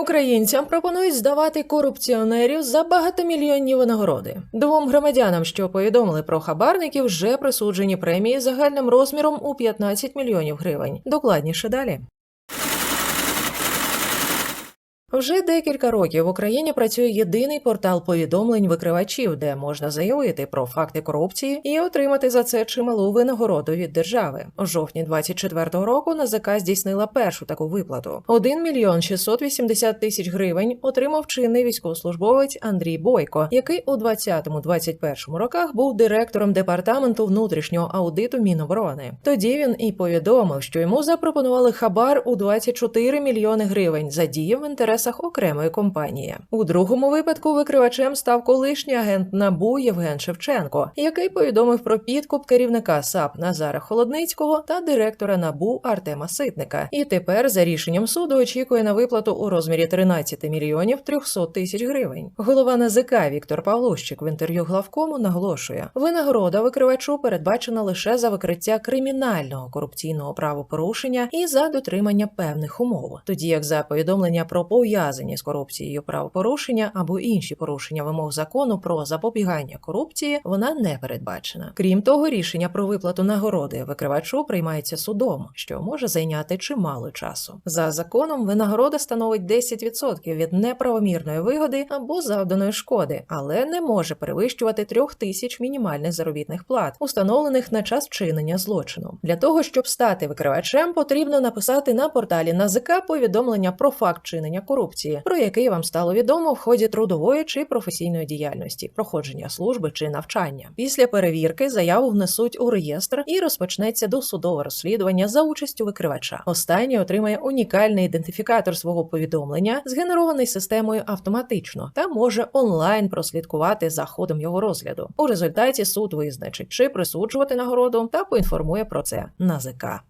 Українцям пропонують здавати корупціонерів за багатомільйонні винагороди. Двом громадянам, що повідомили про хабарників, вже присуджені премії загальним розміром у 15 мільйонів гривень. Докладніше далі. Вже декілька років в Україні працює єдиний портал повідомлень викривачів, де можна заявити про факти корупції і отримати за це чималу винагороду від держави. У жовтні 24-го року НАЗК здійснила першу таку виплату: 1 мільйон 680 тисяч гривень отримав чинний військовослужбовець Андрій Бойко, який у 20-21 роках був директором департаменту внутрішнього аудиту Міноборони. Тоді він і повідомив, що йому запропонували хабар у 24 мільйони гривень за дії в інтересах окремої компанії. У другому випадку викривачем став колишній агент НАБУ Євген Шевченко, який повідомив про підкуп керівника САП Назара Холодницького та директора НАБУ Артема Ситника. І тепер за рішенням суду очікує на виплату у розмірі 13 мільйонів 300 тисяч гривень. Голова НАЗК Віктор Павлущик в інтерв'ю главкому наголошує: винагорода викривачу передбачена лише за викриття кримінального корупційного правопорушення і за дотримання певних умов, тоді як за повідомлення про пов'язані з корупцією правопорушення або інші порушення вимог закону про запобігання корупції, вона не передбачена. Крім того, рішення про виплату нагороди викривачу приймається судом, що може зайняти чимало часу. За законом винагорода становить 10% від неправомірної вигоди або завданої шкоди, але не може перевищувати трьох тисяч мінімальних заробітних плат, установлених на час вчинення злочину. Для того щоб стати викривачем, потрібно написати на порталі НАЗК повідомлення про факт вчинення корупції, про який вам стало відомо в ході трудової чи професійної діяльності, проходження служби чи навчання. Після перевірки заяву внесуть у реєстр і розпочнеться досудове розслідування за участю викривача. Останній отримає унікальний ідентифікатор свого повідомлення, згенерований системою автоматично, та може онлайн прослідкувати за ходом його розгляду. У результаті суд визначить, чи присуджувати нагороду та поінформує про це НАЗК.